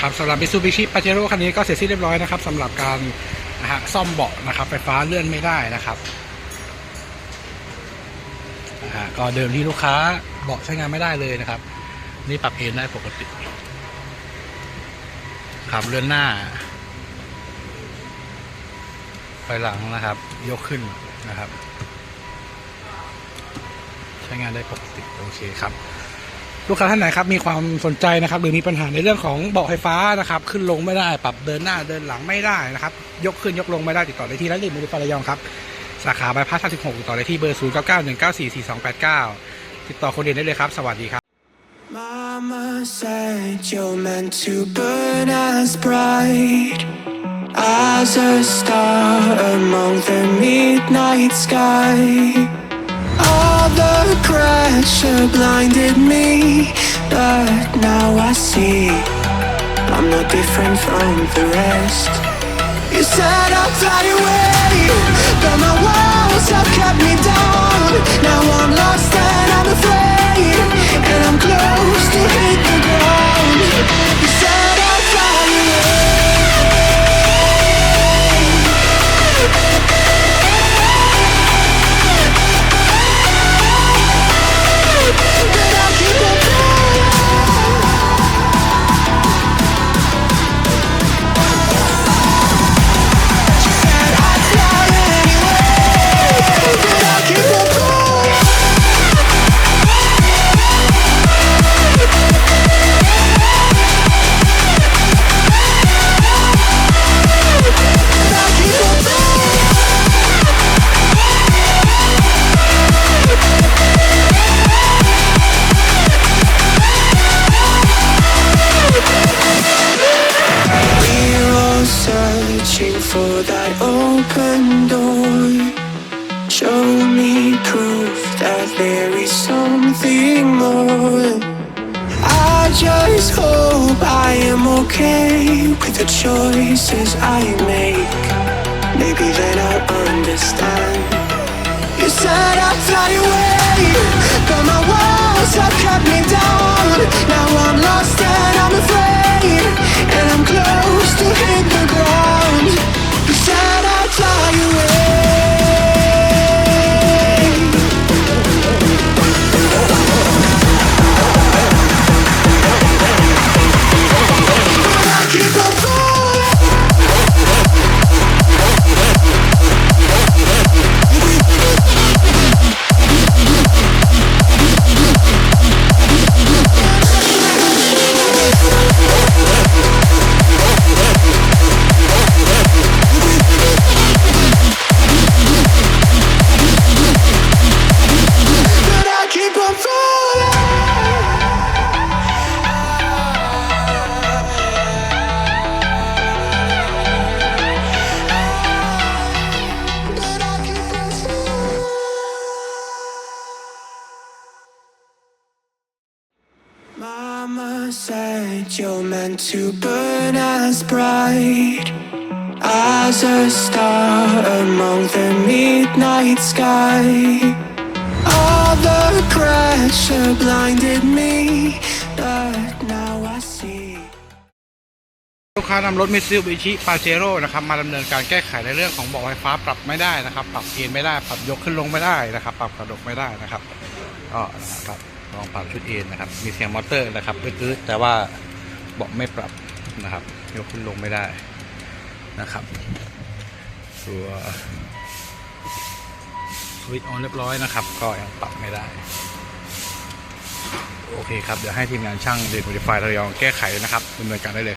ครับสำหรับ Mitsubishi Pajero คันนี้ก็เสร็จสิ้นเรียบร้อยนะครับสำหรับการนะฮะซ่อมเบาะนะครับ ไฟฟ้าเลื่อนไม่ได้นะครับนะฮะก็เดิมที่ลูกค้าเบาะใช้งานไม่ได้เลยนะครับ นี่ปรับเอนได้ปกติครับเลื่อนหน้าไฟหลังนะครับ ยกขึ้นนะครับ ใช้งานได้ปกติโอเคครับ ลูกค้าท่านไหนครับมีความสนใจนะครับหรือมีปัญหาในเรื่องของเบาะไฟฟ้านะครับขึ้นลงไม่ได้ปรับเดินหน้าเดินหลังไม่ได้นะครับยกขึ้นยกลงไม่ได้ติดต่อได้ที่ร้านรีบมือฟาระยองครับสาขาบายพาส36ติดต่อได้ที่เบอร์ 0 9 9 1 9 4 4 2 8 9 ติดต่อคนเดียวได้เลยครับ สวัสดีครับ Mama said you're meant to burn as bright as a star among the midnight sky. All the pressure blinded me, but now I see I'm not different from the rest. You said I'd fly away, but my walls have kept me down. Now I'm lost and open door. Show me proof that there is something more. I just hope I am okay with the choices I make. Maybe then I'll understand. You said I'd fly said you're meant to burn as bright as a star among the midnight sky. All the pressure blinded me, but now I see. ลูกค้านำรถมิตซูบิชิปาเจโร่นะครับมาดำเนินการแก้ไขในเรื่องของเบาะไฟฟ้าปรับไม่ได้นะครับ ปรับเอนไม่ได้ ปรับยกขึ้นลงไม่ได้นะครับ ปรับกระดกไม่ได้นะครับก็นะครับ ลองปรับชุดเอ็นนะครับ มีเสียงมอเตอร์นะครับอื้อๆแต่ว่าเบาะไม่ปรับนะครับยกขึ้นลงไม่ได้นะครับ ตัวสวิตช์ออนเรียบร้อยนะครับ ก็ยังปรับไม่ได้ โอเคครับ เดี๋ยวให้ทีมงานช่างเดนโมดิฟายระยองแก้ไขนะครับดำเนินการได้เลย